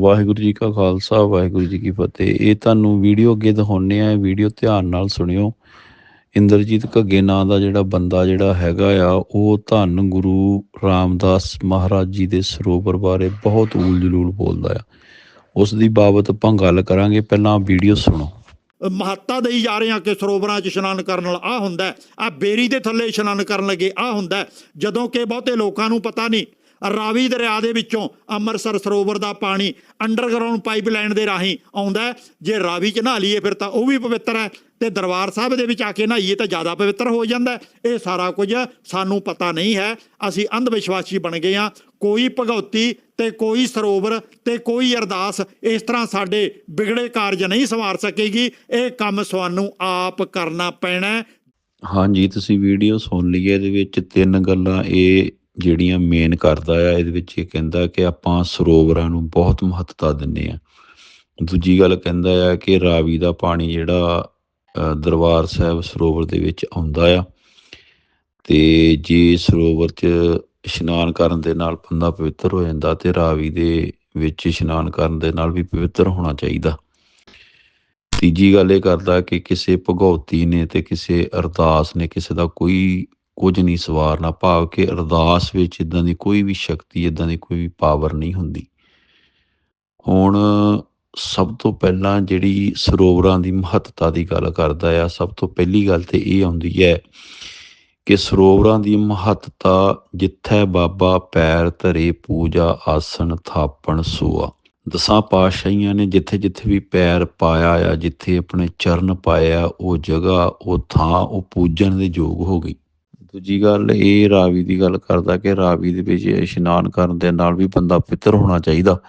ਵਾਹਿਗੁਰੂ ਜੀ ਕਾ ਖਾਲਸਾ, ਵਾਹਿਗੁਰੂ ਜੀ ਕੀ ਫਤਿਹ। ਇਹ ਤੁਹਾਨੂੰ ਵੀਡੀਓ ਅੱਗੇ ਦਿਖਾਉਂਦੇ ਆ ਵੀਡੀਓ ਧਿਆਨ ਨਾਲ ਸੁਣਿਓ। ਇੰਦਰਜੀਤ ਘੱਗੇ ਨਾਂ ਦਾ ਜਿਹੜਾ ਬੰਦਾ ਜਿਹੜਾ ਹੈਗਾ ਆ, ਉਹ ਧੰਨ ਗੁਰੂ ਰਾਮਦਾਸ ਮਹਾਰਾਜ ਜੀ ਦੇ ਸਰੋਵਰ ਬਾਰੇ ਬਹੁਤ ਊਲ ਜਲੂਲ ਬੋਲਦਾ ਆ। ਉਸ ਦੀ ਬਾਬਤ ਆਪਾਂ ਗੱਲ ਕਰਾਂਗੇ। ਪਹਿਲਾਂ ਵੀਡੀਓ ਸੁਣੋ। ਮਹੱਤਤਾ ਦੇਈ ਜਾ ਰਹੇ ਹਾਂ ਕਿ ਸਰੋਵਰਾਂ 'ਚ ਇਸ਼ਨਾਨ ਕਰਨ ਨਾਲ। ਆ ਹੁੰਦਾ ਆ ਬੇਰੀ ਦੇ ਥੱਲੇ ਇਸ਼ਨਾਨ ਕਰਨ ਲੱਗੇ। ਆ ਹੁੰਦਾ ਜਦੋਂ ਕਿ ਬਹੁਤੇ ਲੋਕਾਂ ਨੂੰ ਪਤਾ ਨਹੀਂ ਰਾਵੀ ਦਰਿਆ ਦੇ ਵਿੱਚੋਂ ਅੰਮ੍ਰਿਤਸਰ ਸਰੋਵਰ ਦਾ ਪਾਣੀ ਅੰਡਰਗਰਾਉਂਡ ਪਾਈਪਲਾਈਨ ਦੇ ਰਾਹੀਂ ਆਉਂਦਾ ਜੇ ਰਾਵੀ 'ਚ ਨਹਾ ਲਈਏ ਫਿਰ ਤਾਂ ਉਹ ਵੀ ਪਵਿੱਤਰ ਹੈ ਤੇ ਦਰਬਾਰ ਸਾਹਿਬ ਦੇ ਵਿੱਚ ਆ ਕੇ ਨਹਾਈਏ ਤਾਂ ਜ਼ਿਆਦਾ ਪਵਿੱਤਰ ਹੋ ਜਾਂਦਾ ਇਹ ਸਾਰਾ ਕੁਝ ਸਾਨੂੰ ਪਤਾ ਨਹੀਂ ਹੈ। ਅਸੀਂ ਅੰਧ ਵਿਸ਼ਵਾਸੀ ਬਣ ਗਏ ਹਾਂ। ਕੋਈ ਭਗਉਤੀ ਤੇ ਕੋਈ ਸਰੋਵਰ ਤੇ ਕੋਈ ਅਰਦਾਸ ਇਸ ਤਰ੍ਹਾਂ ਸਾਡੇ ਵਿਗੜੇ ਕਾਰਜ ਨਹੀਂ ਸੰਵਾਰ ਸਕੇਗੀ। ਇਹ ਕੰਮ ਸਾਨੂੰ ਆਪ ਕਰਨਾ ਪੈਣਾ ਹਾਂਜੀ, ਤੁਸੀਂ ਵੀਡੀਓ ਸੁਣ ਲਈ ਇਹਦੇ ਵਿੱਚ ਤਿੰਨ ਗੱਲਾਂ, ਇਹ ਜਿਹੜੀਆਂ ਮੇਨ ਕਰਦਾ ਆ, ਇਹਦੇ ਵਿੱਚ ਇਹ ਕਹਿੰਦਾ ਕਿ ਆਪਾਂ ਸਰੋਵਰਾਂ ਨੂੰ ਬਹੁਤ ਮਹੱਤਤਾ ਦਿੰਦੇ ਆ ਦੂਜੀ ਗੱਲ ਕਹਿੰਦਾ ਆ ਕਿ ਰਾਵੀ ਦਾ ਪਾਣੀ ਜਿਹੜਾ ਦਰਬਾਰ ਸਾਹਿਬ ਸਰੋਵਰ ਦੇ ਵਿੱਚ ਆਉਂਦਾ ਆ ਤੇ ਜੇ ਸਰੋਵਰ 'ਚ ਇਸ਼ਨਾਨ ਕਰਨ ਦੇ ਨਾਲ ਬੰਦਾ ਪਵਿੱਤਰ ਹੋ ਜਾਂਦਾ ਤੇ ਰਾਵੀ ਦੇ ਵਿੱਚ ਇਸ਼ਨਾਨ ਕਰਨ ਦੇ ਨਾਲ ਵੀ ਪਵਿੱਤਰ ਹੋਣਾ ਚਾਹੀਦਾ। ਤੀਜੀ ਗੱਲ ਇਹ ਕਰਦਾ ਕਿ ਕਿਸੇ ਭਗਉਤੀ ਨੇ ਤੇ ਕਿਸੇ ਅਰਦਾਸ ਨੇ ਕਿਸੇ ਦਾ ਕੋਈ ਕੁਝ ਨਹੀਂ ਸਵਾਰਨਾ, ਭਾਵ ਕਿ ਅਰਦਾਸ ਵਿੱਚ ਇਦਾਂ ਦੀ ਕੋਈ ਵੀ ਸ਼ਕਤੀ ਇਦਾਂ ਦੀ ਕੋਈ ਵੀ ਪਾਵਰ ਨਹੀਂ ਹੁੰਦੀ। ਹੁਣ ਸਭ ਤੋਂ ਪਹਿਲਾਂ ਜਿਹੜੀ ਸਰੋਵਰਾਂ ਦੀ ਮਹੱਤਤਾ ਦੀ ਗੱਲ ਕਰਦਾ ਆ, ਸਭ ਤੋਂ ਪਹਿਲੀ ਗੱਲ ਤੇ ਇਹ ਆਉਂਦੀ ਹੈ ਕਿ ਸਰੋਵਰਾਂ ਦੀ ਮਹੱਤਤਾ ਜਿੱਥੇ ਬਾਬਾ ਪੈਰ ਧਰੇ ਪੂਜਾ, ਆਸਣ, ਥਾਪਣ, ਸੋਆ। ਦਸਾਂ ਪਾਤਸ਼ਾਹੀਆਂ ਨੇ ਜਿੱਥੇ ਜਿੱਥੇ ਵੀ ਪੈਰ ਪਾਇਆ ਆ, ਜਿੱਥੇ ਆਪਣੇ ਚਰਨ ਪਾਇਆ, ਉਹ ਜਗ੍ਹਾ, ਉਹ ਥਾਂ, ਉਹ ਪੂਜਣ ਦੇ ਯੋਗ ਹੋ ਗਈ। ਦੂਜੀ ਗੱਲ ਇਹ ਰਾਵੀ ਦੀ ਗੱਲ ਕਰਦਾ ਕਿ ਰਾਵੀ ਦੇ ਵਿੱਚ ਇਸ਼ਨਾਨ ਕਰਨ ਦੇ ਨਾਲ ਵੀ ਬੰਦਾ ਪਵਿੱਤਰ ਹੋਣਾ ਚਾਹੀਦਾ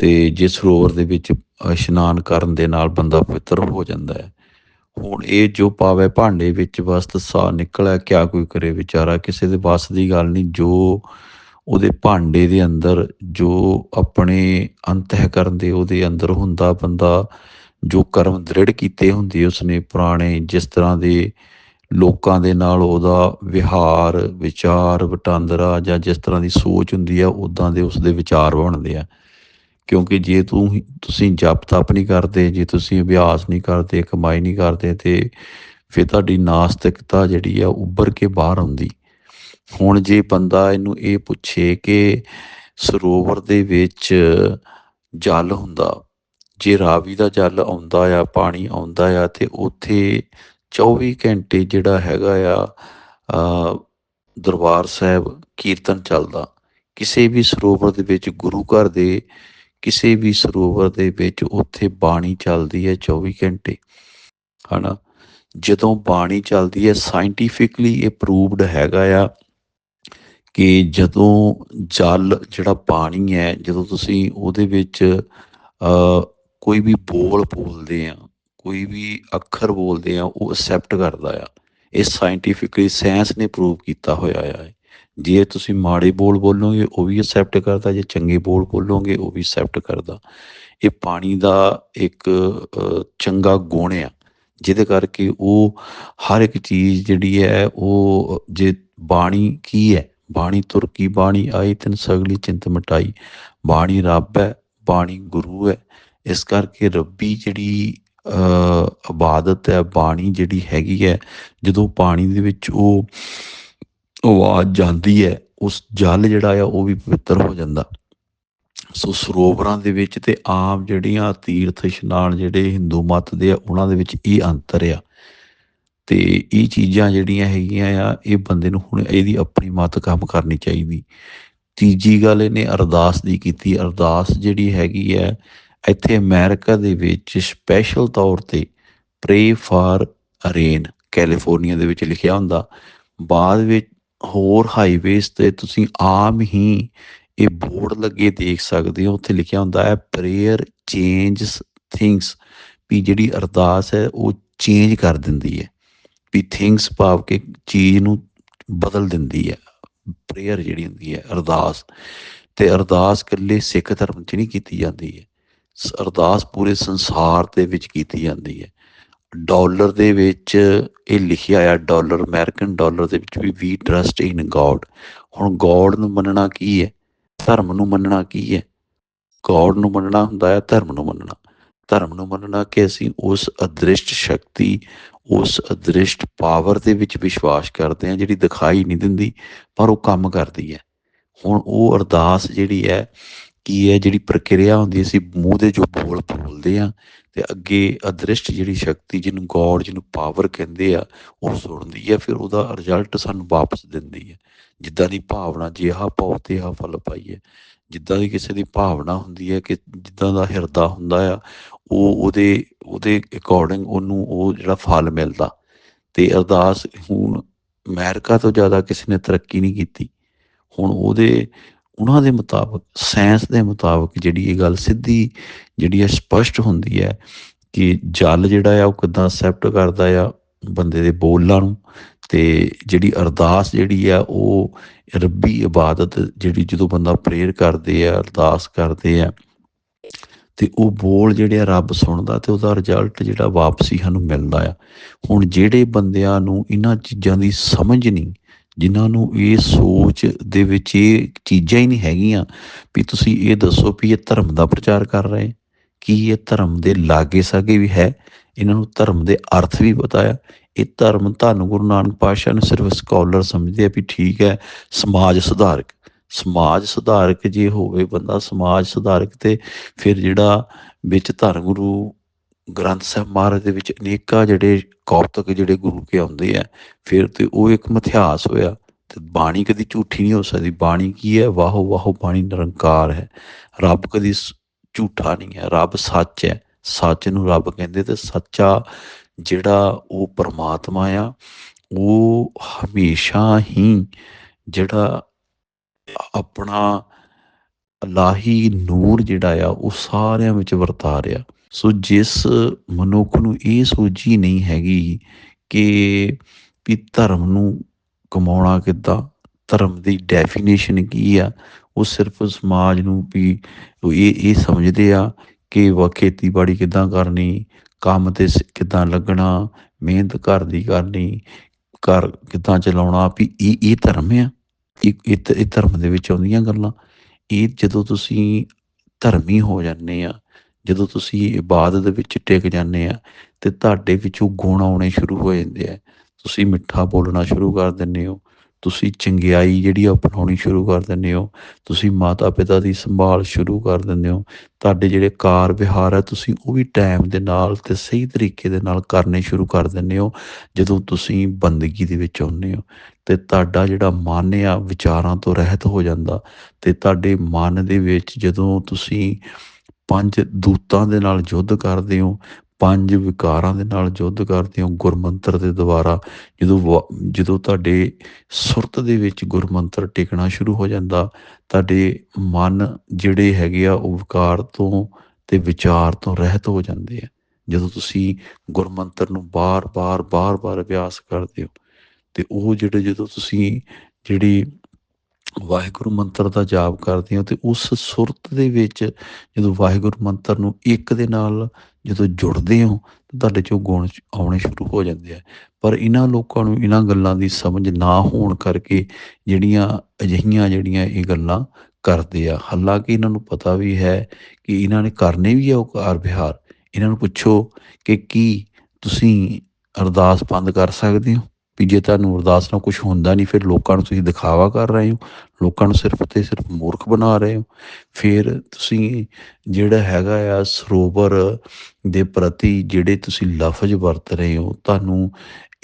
ਤੇ ਜੇ ਸਰੋਵਰ ਦੇ ਵਿੱਚ ਇਸ਼ਨਾਨ ਕਰਨ ਦੇ ਨਾਲ ਬੰਦਾ ਪਵਿੱਤਰ ਹੋ ਜਾਂਦਾ ਹੈ। ਹੁਣ ਇਹ ਜੋ ਪਾਵੇ ਭਾਂਡੇ ਵਿੱਚ ਵਸਤ ਸਾ ਨਿਕਲਿਆ, ਕਿਆ ਕੋਈ ਕਰੇ ਵਿਚਾਰਾ, ਕਿਸੇ ਦੇ ਵੱਸ ਦੀ ਗੱਲ ਨਹੀਂ, ਜੋ ਉਹਦੇ ਭਾਂਡੇ ਦੇ ਅੰਦਰ, ਜੋ ਆਪਣੇ ਅੰਤਹਿਕਰਨ ਦੇ ਉਹਦੇ ਅੰਦਰ ਹੁੰਦਾ ਬੰਦਾ, ਜੋ ਕਰਮ ਦ੍ਰਿੜ ਕੀਤੇ ਹੁੰਦੇ, ਉਸਨੇ ਪੁਰਾਣੇ ਜਿਸ ਤਰ੍ਹਾਂ ਦੇ ਲੋਕਾਂ ਦੇ ਨਾਲ ਉਹਦਾ ਵਿਹਾਰ, ਵਿਚਾਰ, ਵਟਾਂਦਰਾ ਜਾਂ ਜਿਸ ਤਰ੍ਹਾਂ ਦੀ ਸੋਚ ਹੁੰਦੀ ਆ ਉਦਾਂ ਦੇ ਉਸਦੇ ਵਿਚਾਰ ਬਣਦੇ ਆ। ਕਿਉਂਕਿ ਜੇ ਤੂੰ ਤੁਸੀਂ ਜਪ ਤਪ ਨਹੀਂ ਕਰਦੇ, ਜੇ ਤੁਸੀਂ ਅਭਿਆਸ ਨਹੀਂ ਕਰਦੇ, ਕਮਾਈ ਨਹੀਂ ਕਰਦੇ, ਤੇ ਫਿਰ ਤੁਹਾਡੀ ਨਾਸਤਿਕਤਾ ਜਿਹੜੀ ਆ ਉੱਭਰ ਕੇ ਬਾਹਰ ਆਉਂਦੀ। ਹੁਣ ਜੇ ਬੰਦਾ ਇਹਨੂੰ ਇਹ ਪੁੱਛੇ ਕਿ ਸਰੋਵਰ ਦੇ ਵਿੱਚ ਜਲ ਹੁੰਦਾ, ਜੇ ਰਾਵੀ ਦਾ ਜਲ ਆਉਂਦਾ ਆ, ਪਾਣੀ ਆਉਂਦਾ ਆ, ਤੇ ਉੱਥੇ 24 ਘੰਟੇ ਜਿਹੜਾ ਹੈਗਾ ਆ ਦਰਬਾਰ ਸਾਹਿਬ ਕੀਰਤਨ ਚੱਲਦਾ। ਕਿਸੇ ਵੀ ਸਰੋਵਰ ਦੇ ਵਿੱਚ ਗੁਰੂ ਘਰ ਦੇ, ਕਿਸੇ ਵੀ ਸਰੋਵਰ ਦੇ ਵਿੱਚ ਉੱਥੇ ਬਾਣੀ ਚੱਲਦੀ ਹੈ 24 ਘੰਟੇ, ਹਨਾ? ਜਦੋਂ ਬਾਣੀ ਚੱਲਦੀ ਹੈ ਸਾਇੰਟੀਫਿਕਲੀ ਇਹ ਪ੍ਰੂਵਡ ਹੈਗਾ ਆ ਕਿ ਜਦੋਂ ਜਲ ਜਿਹੜਾ ਪਾਣੀ ਹੈ, ਜਦੋਂ ਤੁਸੀਂ ਉਹਦੇ ਵਿੱਚ ਕੋਈ ਵੀ ਬੋਲ ਬੋਲਦੇ ਆ ਕੋਈ ਵੀ ਅੱਖਰ ਬੋਲਦੇ ਆ, ਉਹ ਅਸੈਪਟ ਕਰਦਾ ਆ। ਇਹ ਸਾਇੰਟੀਫਿਕਲੀ ਸਾਇੰਸ ਨੇ ਪ੍ਰੂਵ ਕੀਤਾ ਹੋਇਆ ਆ। ਜੇ ਤੁਸੀਂ ਮਾੜੇ ਬੋਲ ਬੋਲੋਗੇ, ਉਹ ਵੀ ਅਸੈਪਟ ਕਰਦਾ। ਜੇ ਚੰਗੇ ਬੋਲ ਬੋਲੋਗੇ, ਉਹ ਵੀ ਅਸੈਪਟ ਕਰਦਾ। ਇਹ ਪਾਣੀ ਦਾ ਇੱਕ ਚੰਗਾ ਗੁਣ ਆ। ਜਿਹਦੇ ਕਰਕੇ ਉਹ ਹਰ ਇੱਕ ਚੀਜ਼ ਜਿਹੜੀ ਹੈ, ਉਹ ਜੇ ਬਾਣੀ ਕੀ ਹੈ? ਬਾਣੀ ਤੁਰ ਕੀ, ਬਾਣੀ ਆਈ ਤਿੰਨ ਸਗਲੀ ਚਿੰਤ ਮਟਾਈ। ਬਾਣੀ ਰੱਬ ਹੈ, ਬਾਣੀ ਗੁਰੂ ਹੈ। ਇਸ ਕਰਕੇ ਰੱਬੀ ਜਿਹੜੀ ਇਬਾਦਤ ਹੈ, ਬਾਣੀ ਜਿਹੜੀ ਹੈਗੀ ਹੈ, ਜਦੋਂ ਪਾਣੀ ਦੇ ਵਿੱਚ ਉਹ ਆਵਾਜ਼ ਜਾਂਦੀ ਹੈ, ਉਸ ਜਲ ਜਿਹੜਾ ਆ ਉਹ ਵੀ ਪਵਿੱਤਰ ਹੋ ਜਾਂਦਾ। ਸੋ ਸਰੋਵਰਾਂ ਦੇ ਵਿੱਚ ਤੇ ਆਮ ਜਿਹੜੀਆਂ ਤੀਰਥ ਇਸ਼ਨਾਨ ਜਿਹੜੇ ਹਿੰਦੂ ਮਤ ਦੇ ਆ, ਉਹਨਾਂ ਦੇ ਵਿੱਚ ਇਹ ਅੰਤਰ ਆ। ਤੇ ਇਹ ਚੀਜ਼ਾਂ ਜਿਹੜੀਆਂ ਹੈਗੀਆਂ ਆ, ਇਹ ਬੰਦੇ ਨੂੰ ਹੁਣ ਇਹਦੀ ਆਪਣੀ ਮਤ ਕੰਮ ਕਰਨੀ ਚਾਹੀਦੀ। ਤੀਜੀ ਗੱਲ ਇਹਨੇ ਅਰਦਾਸ ਦੀ ਕੀਤੀ। ਅਰਦਾਸ ਜਿਹੜੀ ਹੈਗੀ ਹੈ ਇੱਥੇ ਅਮਰੀਕਾ ਦੇ ਵਿੱਚ ਸਪੈਸ਼ਲ ਤੌਰ ਤੇ ਪ੍ਰੇ ਫਾਰ ਰੇਨ ਕੈਲੀਫੋਰਨੀਆ ਦੇ ਵਿੱਚ ਲਿਖਿਆ ਹੁੰਦਾ। ਬਾਅਦ ਵਿੱਚ ਹੋਰ ਹਾਈਵੇਜ਼ ਤੇ ਤੁਸੀਂ ਆਮ ਹੀ ਇਹ ਬੋਰਡ ਲੱਗੇ ਦੇਖ ਸਕਦੇ ਹੋ। ਉੱਥੇ ਲਿਖਿਆ ਹੁੰਦਾ ਹੈ ਪ੍ਰੇਅਰ ਚੇਂਜਸ ਥਿੰਗਸ ਵੀ ਜਿਹੜੀ ਅਰਦਾਸ ਹੈ ਉਹ ਚੇਂਜ ਕਰ ਦਿੰਦੀ ਹੈ। ਵੀ ਥਿੰਗਸ ਭਾਵ ਕਿ ਚੀਜ਼ ਨੂੰ ਬਦਲ ਦਿੰਦੀ ਹੈ। ਪ੍ਰੇਅਰ ਜਿਹੜੀ ਹੁੰਦੀ ਹੈ, ਅਰਦਾਸ। ਤੇ ਅਰਦਾਸ ਇਕੱਲੇ ਸਿੱਖ ਧਰਮ 'ਚ ਨਹੀਂ ਕੀਤੀ ਜਾਂਦੀ ਹੈ। ਅਰਦਾਸ ਪੂਰੇ ਸੰਸਾਰ ਦੇ ਵਿੱਚ ਕੀਤੀ ਜਾਂਦੀ ਹੈ। ਡਾਲਰ ਦੇ ਵਿੱਚ ਇਹ ਲਿਖਿਆ ਆ ਡਾਲਰ, ਅਮਰੀਕਨ ਡਾਲਰ ਦੇ ਵਿੱਚ ਵੀ ਵੀ ਟਰਸਟ ਇਨ ਗੋਡ ਹੁਣ ਗੋਡ ਨੂੰ ਮੰਨਣਾ ਕੀ ਹੈ? ਧਰਮ ਨੂੰ ਮੰਨਣਾ ਕੀ ਹੈ? ਗੋਡ ਨੂੰ ਮੰਨਣਾ ਹੁੰਦਾ ਹੈ, ਧਰਮ ਨੂੰ ਮੰਨਣਾ। ਧਰਮ ਨੂੰ ਮੰਨਣਾ ਕਿ ਅਸੀਂ ਉਸ ਅਦ੍ਰਿਸ਼ਟ ਸ਼ਕਤੀ, ਉਸ ਅਦ੍ਰਿਸ਼ਟ ਪਾਵਰ ਦੇ ਵਿੱਚ ਵਿਸ਼ਵਾਸ ਕਰਦੇ ਹਾਂ, ਜਿਹੜੀ ਦਿਖਾਈ ਨਹੀਂ ਦਿੰਦੀ, ਪਰ ਉਹ ਕੰਮ ਕਰਦੀ ਹੈ। ਹੁਣ ਉਹ ਅਰਦਾਸ ਜਿਹੜੀ ਹੈ ਕੀ ਹੈ ਜਿਹੜੀ ਪ੍ਰਕਿਰਿਆ ਹੁੰਦੀ ਹੈ, ਅਸੀਂ ਮੂੰਹ ਦੇ ਜੋ ਬੋਲ ਬੋਲਦੇ ਆ ਤੇ ਅੱਗੇ ਅਦ੍ਰਿਸ਼ਟ ਜਿਹੜੀ ਸ਼ਕਤੀ ਜਿਹਨੂੰ ਗੋਡ ਜਿਹਨੂੰ ਪਾਵਰ ਕਹਿੰਦੇ ਆ ਉਹ ਸੁਣਦੀ ਹੈ ਫਿਰ ਉਹਦਾ ਰਿਜ਼ਲਟ ਸਾਨੂੰ ਵਾਪਸ ਦਿੰਦੀ ਹੈ। ਜਿੱਦਾਂ ਦੀ ਭਾਵਨਾ ਜਿਹਾ ਪਾਓ ਤੇ ਆ ਫਲ ਪਾਈਏ ਜਿੱਦਾਂ ਦੀ ਕਿਸੇ ਦੀ ਭਾਵਨਾ ਹੁੰਦੀ ਹੈ ਕਿ ਜਿੱਦਾਂ ਦਾ ਹਿਰਦਾ ਹੁੰਦਾ ਆ ਉਹ ਉਹਦੇ ਉਹਦੇ ਅਕੋਰਡਿੰਗ ਉਹਨੂੰ ਉਹ ਜਿਹੜਾ ਫਲ ਮਿਲਦਾ। ਤੇ ਅਰਦਾਸ ਹੁਣ ਅਮਰੀਕਾ ਤੋਂ ਜ਼ਿਆਦਾ ਕਿਸੇ ਨੇ ਤਰੱਕੀ ਨਹੀਂ ਕੀਤੀ। ਹੁਣ ਉਹਦੇ ਉਹਨਾਂ ਦੇ ਮੁਤਾਬਕ, ਸਾਇੰਸ ਦੇ ਮੁਤਾਬਕ ਜਿਹੜੀ ਇਹ ਗੱਲ ਸਿੱਧੀ, ਜਿਹੜੀ ਹੈ ਸਪਸ਼ਟ ਹੁੰਦੀ ਹੈ ਕਿ ਜਲ ਜਿਹੜਾ ਆ ਉਹ ਕਿਦਾਂ ਅਸੈਪਟ ਕਰਦਾ ਆ ਬੰਦੇ ਦੇ ਬੋਲਾਂ ਨੂੰ ਤੇ ਜਿਹੜੀ ਅਰਦਾਸ ਜਿਹੜੀ ਆ ਉਹ ਰੱਬੀ ਇਬਾਦਤ ਜਿਹੜੀ ਜਦੋਂ ਬੰਦਾ ਪ੍ਰੇਅਰ ਕਰਦੇ ਆ, ਅਰਦਾਸ ਕਰਦੇ ਆ ਤੇ ਉਹ ਬੋਲ ਜਿਹੜੇ ਆ ਰੱਬ ਸੁਣਦਾ ਤੇ ਉਹਦਾ ਰਿਜ਼ਲਟ ਜਿਹੜਾ ਵਾਪਸੀ ਸਾਨੂੰ ਮਿਲਦਾ ਆ। ਹੁਣ ਜਿਹੜੇ ਬੰਦਿਆਂ ਨੂੰ ਇਹਨਾਂ ਚੀਜ਼ਾਂ ਦੀ ਸਮਝ ਨਹੀਂ ਜਿਨ੍ਹਾਂ ਨੂੰ ਇਹ ਸੋਚ ਦੇ ਵਿੱਚ ਇਹ ਚੀਜ਼ਾਂ ਹੀ ਨਹੀਂ ਹੈਗੀਆਂ ਵੀ ਤੁਸੀਂ ਇਹ ਦੱਸੋ ਵੀ ਇਹ ਧਰਮ ਦਾ ਪ੍ਰਚਾਰ ਕਰ ਰਹੇ ਕੀ ਇਹ ਧਰਮ ਦੇ ਲਾਗੇ ਸਾਗੇ ਵੀ ਹੈ? ਇਹਨਾਂ ਨੂੰ ਧਰਮ ਦੇ ਅਰਥ ਵੀ ਪਤਾ ਆ। ਇਹ ਧਰਮ ਧੰਨ ਗੁਰੂ ਨਾਨਕ ਪਾਤਸ਼ਾਹ ਨੂੰ ਸਿਰਫ ਸਕਾਲਰ ਸਮਝਦੇ ਆ ਵੀ ਠੀਕ ਹੈ, ਸਮਾਜ ਸੁਧਾਰਕ। ਸਮਾਜ ਸੁਧਾਰਕ ਜੇ ਹੋਵੇ ਬੰਦਾ ਸਮਾਜ ਸੁਧਾਰਕ ਤੇ ਫਿਰ ਜਿਹੜਾ ਵਿੱਚ ਧੰਨ ਗੁਰੂ ਗ੍ਰੰਥ ਸਾਹਿਬ ਮਹਾਰਾਜ ਦੇ ਵਿੱਚ ਅਨੇਕਾਂ ਜਿਹੜੇ ਕੌਪਤਕ ਜਿਹੜੇ ਗੁਰੂ ਕੇ ਆਉਂਦੇ ਆ, ਫਿਰ ਤੇ ਉਹ ਇੱਕ ਮਿਥਿਹਾਸ ਹੋਇਆ ਤੇ ਬਾਣੀ ਕਦੀ ਝੂਠੀ ਨਹੀਂ ਹੋ ਸਕਦੀ, ਬਾਣੀ ਕੀ ਹੈ? ਵਾਹੋ ਵਾਹੋ ਬਾਣੀ ਨਿਰੰਕਾਰ ਹੈ। ਰੱਬ ਕਦੀ ਝੂਠਾ ਨਹੀਂ ਹੈ, ਰੱਬ ਸੱਚ ਹੈ। ਸੱਚ ਨੂੰ ਰੱਬ ਕਹਿੰਦੇ ਤੇ ਸੱਚਾ ਜਿਹੜਾ ਉਹ ਪਰਮਾਤਮਾ ਆ, ਉਹ ਹਮੇਸ਼ਾ ਹੀ ਜਿਹੜਾ ਆਪਣਾ ਅਲਾਹੀ ਨੂਰ ਜਿਹੜਾ ਆ, ਉਹ ਸਾਰਿਆਂ ਵਿੱਚ ਵਰਤਾ ਰਿਹਾ। ਸੋ ਜਿਸ ਮਨੁੱਖ ਨੂੰ ਇਹ ਸੋਝੀ ਨਹੀਂ ਹੈਗੀ ਕਿ ਵੀ ਧਰਮ ਨੂੰ ਕਮਾਉਣਾ ਕਿੱਦਾਂ, ਧਰਮ ਦੀ ਡੈਫੀਨੇਸ਼ਨ ਕੀ ਆ, ਉਹ ਸਿਰਫ ਸਮਾਜ ਨੂੰ ਵੀ ਉਹ ਇਹ ਇਹ ਸਮਝਦੇ ਆ ਕਿ ਵਾ ਖੇਤੀਬਾੜੀ ਕਿੱਦਾਂ ਕਰਨੀ, ਕੰਮ ਤੇ ਸ- ਕਿੱਦਾਂ ਲੱਗਣਾ, ਮਿਹਨਤ ਘਰ ਦੀ ਕਰਨੀ, ਘਰ ਕਿੱਦਾਂ ਚਲਾਉਣਾ, ਵੀ ਇਹ ਇਹ ਧਰਮ ਆ। ਇਹ ਇਹ ਧਰਮ ਦੇ ਵਿੱਚ ਆਉਂਦੀਆਂ ਗੱਲਾਂ। ਇਹ ਜਦੋਂ ਤੁਸੀਂ ਧਰਮੀ ਹੋ ਜਾਂਦੇ ਆ ਜਦੋਂ ਤੁਸੀਂ ਇਬਾਦਤ ਦੇ ਵਿੱਚ ਟਿਕ ਜਾਂਦੇ ਆ ਤੇ ਤੁਹਾਡੇ ਵਿੱਚੋਂ ਗੁਣ ਆਉਣੇ ਸ਼ੁਰੂ ਹੋ ਜਾਂਦੇ ਆ। ਤੁਸੀਂ ਮਿੱਠਾ ਬੋਲਣਾ ਸ਼ੁਰੂ ਕਰ ਦਿੰਦੇ ਹੋ। ਤੁਸੀਂ ਚੰਗਿਆਈ ਜਿਹੜੀ ਆ ਅਪਣਾਉਣੀ ਸ਼ੁਰੂ ਕਰ ਦਿੰਦੇ ਹੋ। ਤੁਸੀਂ ਮਾਤਾ ਪਿਤਾ ਦੀ ਸੰਭਾਲ ਸ਼ੁਰੂ ਕਰ ਦਿੰਦੇ ਹੋ। ਤੁਹਾਡੇ ਜਿਹੜੇ ਕਾਰ ਵਿਹਾਰ ਹੈ ਤੁਸੀਂ ਉਹ ਵੀ ਟਾਈਮ ਦੇ ਨਾਲ ਤੇ ਸਹੀ ਤਰੀਕੇ ਦੇ ਨਾਲ ਕਰਨੇ ਸ਼ੁਰੂ ਕਰ ਦਿੰਦੇ ਹੋ, ਜਦੋਂ ਤੁਸੀਂ ਬੰਦਗੀ ਦੇ ਵਿੱਚ ਆਉਂਦੇ ਹੋ। ਤੇ ਤੁਹਾਡਾ ਜਿਹੜਾ ਮਨ ਆ, ਵਿਚਾਰਾਂ ਤੋਂ ਰਹਿਤ ਹੋ ਜਾਂਦਾ ਤੇ ਤੁਹਾਡੇ ਮਨ ਦੇ ਵਿੱਚ ਜਦੋਂ ਤੁਸੀਂ ਪੰਜ ਦੂਤਾਂ ਦੇ ਨਾਲ ਯੁੱਧ ਕਰਦੇ ਹੋ, ਪੰਜ ਵਿਕਾਰਾਂ ਦੇ ਨਾਲ ਯੁੱਧ ਕਰਦੇ ਹੋ ਗੁਰਮੰਤਰ ਦੇ ਦੁਆਰਾ। ਜਦੋਂ ਵਾ- ਜਦੋਂ ਤੁਹਾਡੇ ਸੁਰਤ ਦੇ ਵਿੱਚ ਗੁਰਮੰਤਰ ਟਿਕਣਾ ਸ਼ੁਰੂ ਹੋ ਜਾਂਦਾ, ਤੁਹਾਡੇ ਮਨ ਜਿਹੜੇ ਹੈਗੇ ਆ ਉਹ ਵਿਕਾਰ ਤੋਂ ਤੇ ਵਿਚਾਰ ਤੋਂ ਰਹਿਤ ਹੋ ਜਾਂਦੇ ਆ। ਜਦੋਂ ਤੁਸੀਂ ਗੁਰਮੰਤਰ ਨੂੰ ਬਾਰ-ਬਾਰ ਬਾਰ-ਬਾਰ ਅਭਿਆਸ ਕਰਦੇ ਹੋ, ਤੇ ਉਹ ਜਿਹੜੇ ਜਦੋਂ ਤੁਸੀਂ ਜਿਹੜੀ ਵਾਹਿਗੁਰੂ ਮੰਤਰ ਦਾ ਜਾਪ ਕਰਦੇ ਹੋ ਤੇ ਉਸ ਸੁਰਤ ਦੇ ਵਿੱਚ ਜਦੋਂ ਵਾਹਿਗੁਰੂ ਮੰਤਰ ਨੂੰ ਇੱਕ ਦੇ ਨਾਲ ਜਦੋਂ ਜੁੜਦੇ ਹੋ ਤਾਂ ਤੁਹਾਡੇ ਚੋਂ ਗੁਣ ਆਉਣੇ ਸ਼ੁਰੂ ਹੋ ਜਾਂਦੇ ਆ। ਪਰ ਇਹਨਾਂ ਲੋਕਾਂ ਨੂੰ, ਇਹਨਾਂ ਗੱਲਾਂ ਦੀ ਸਮਝ ਨਾ ਹੋਣ ਕਰਕੇ ਜਿਹੜੀਆਂ ਅਜਿਹੀਆਂ ਜਿਹੜੀਆਂ ਇਹ ਗੱਲਾਂ ਕਰਦੇ ਆ, ਹਾਲਾਂਕਿ ਇਹਨਾਂ ਨੂੰ ਪਤਾ ਵੀ ਹੈ ਕਿ ਇਹਨਾਂ ਨੇ ਕਰਨੇ ਵੀ ਆ ਉਹ ਕਾਰ ਵਿਹਾਰ। ਇਹਨਾਂ ਨੂੰ ਪੁੱਛੋ ਕਿ ਕੀ ਤੁਸੀਂ ਅਰਦਾਸ ਬੰਦ ਕਰ ਸਕਦੇ ਹੋ? ਵੀ ਜੇ ਤੁਹਾਨੂੰ ਅਰਦਾਸ ਨਾਲ ਕੁਝ ਹੁੰਦਾ ਨਹੀਂ, ਫਿਰ ਲੋਕਾਂ ਨੂੰ ਤੁਸੀਂ ਦਿਖਾਵਾ ਕਰ ਰਹੇ ਹੋ। ਲੋਕਾਂ ਨੂੰ ਸਿਰਫ ਤੇ ਸਿਰਫ ਮੂਰਖ ਬਣਾ ਰਹੇ ਹੋ। ਫਿਰ ਤੁਸੀਂ ਜਿਹੜਾ ਹੈਗਾ ਆ ਸਰੋਵਰ ਦੇ ਪ੍ਰਤੀ ਜਿਹੜੇ ਤੁਸੀਂ ਲਫ਼ਜ਼ ਵਰਤ ਰਹੇ ਹੋ, ਤੁਹਾਨੂੰ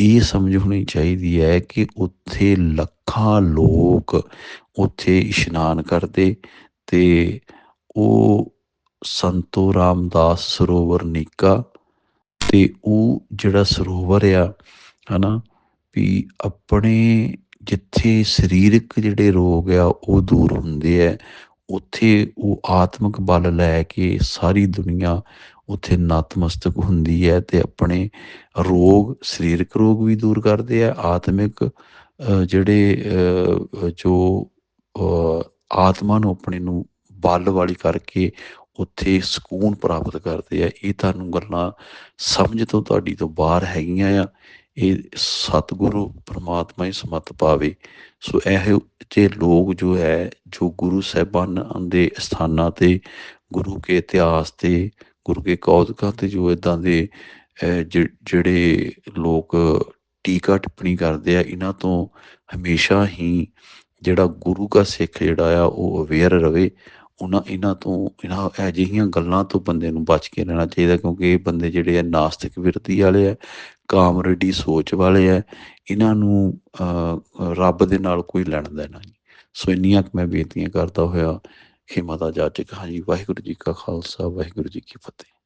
ਇਹ ਸਮਝ ਹੋਣੀ ਚਾਹੀਦੀ ਹੈ ਕਿ ਉੱਥੇ ਲੱਖਾਂ ਲੋਕ ਉੱਥੇ ਇਸ਼ਨਾਨ ਕਰਦੇ ਤੇ ਉਹ ਸੰਤੋ ਰਾਮਦਾਸ ਸਰੋਵਰ ਨੀਕਾ ਤੇ ਉਹ ਜਿਹੜਾ ਸਰੋਵਰ ਆ, ਹਨਾ ਵੀ ਆਪਣੇ ਜਿੱਥੇ ਸਰੀਰਕ ਜਿਹੜੇ ਰੋਗ ਆ ਉਹ ਦੂਰ ਹੁੰਦੇ ਆ ਉੱਥੇ ਉਹ ਆਤਮਿਕ ਬਲ ਲੈ ਕੇ ਸਾਰੀ ਦੁਨੀਆ ਉੱਥੇ ਨਤਮਸਤਕ ਹੁੰਦੀ ਹੈ ਤੇ ਆਪਣੇ ਰੋਗ ਸਰੀਰਕ ਰੋਗ ਵੀ ਦੂਰ ਕਰਦੇ ਆ ਆਤਮਿਕ ਜਿਹੜੇ ਜੋ ਅ, ਆਤਮਾ ਨੂੰ ਆਪਣੇ ਨੂੰ ਬਲ ਵਾਲੀ ਕਰਕੇ ਉੱਥੇ ਸਕੂਨ ਪ੍ਰਾਪਤ ਕਰਦੇ ਆ ਇਹ ਤੁਹਾਨੂੰ ਗੱਲਾਂ ਸਮਝ ਤੋਂ ਤੁਹਾਡੀ ਤੋਂ ਬਾਹਰ ਹੈਗੀਆਂ ਆ। ਇਹ ਸਤਿਗੁਰੂ ਪਰਮਾਤਮਾ ਹੀ ਸਮਤ ਪਾਵੇ। ਸੋ ਇਹ ਜੇ ਲੋਕ ਜੋ ਹੈ, ਜੋ ਗੁਰੂ ਸਾਹਿਬਾਨ ਦੇ ਸਥਾਨਾਂ ਤੇ, ਗੁਰੂ ਕੇ ਇਤਿਹਾਸ ਤੇ, ਗੁਰੂ ਕੇ ਕੌਤਕਾਂ ਤੇ ਜੋ ਇਦਾਂ ਦੇ ਜਿਹੜੇ ਲੋਕ ਟੀਕਾ ਟਿੱਪਣੀ ਕਰਦੇ ਆ, ਇਹਨਾਂ ਤੋਂ ਹਮੇਸ਼ਾ ਹੀ ਜਿਹੜਾ ਗੁਰੂ ਦਾ ਸਿੱਖ ਜਿਹੜਾ ਆ, ਉਹ ਅਵੇਅਰ ਰਵੇ। ਉਹਨਾਂ, ਇਹਨਾਂ ਤੋਂ, ਇਹਨਾਂ ਅਜਿਹੀਆਂ ਗੱਲਾਂ ਤੋਂ ਬੰਦੇ ਨੂੰ ਬਚ ਕੇ ਰਹਿਣਾ ਚਾਹੀਦਾ, ਕਿਉਂਕਿ ਇਹ ਬੰਦੇ ਜਿਹੜੇ ਆ ਨਾਸਤਿਕ ਵਿਰਤੀ ਵਾਲੇ ਆ ਕਾਮਰੇਡੀ ਸੋਚ ਵਾਲੇ ਆ ਇਹਨਾਂ ਨੂੰ ਅਹ, ਰੱਬ ਦੇ ਨਾਲ ਕੋਈ ਲੈਣ ਦੇਣਾ ਨਹੀਂ ਸੋ ਇੰਨੀਆਂ ਕੁ ਮੈਂ ਬੇਨਤੀਆਂ ਕਰਦਾ ਹੋਇਆ ਹਿੰਮਤ ਦਾ ਜਾਚਕ। ਹਾਂਜੀ ਵਾਹਿਗੁਰੂ ਜੀ ਕਾ ਖਾਲਸਾ ਵਾਹਿਗੁਰੂ ਜੀ ਕੀ ਫਤਿਹ।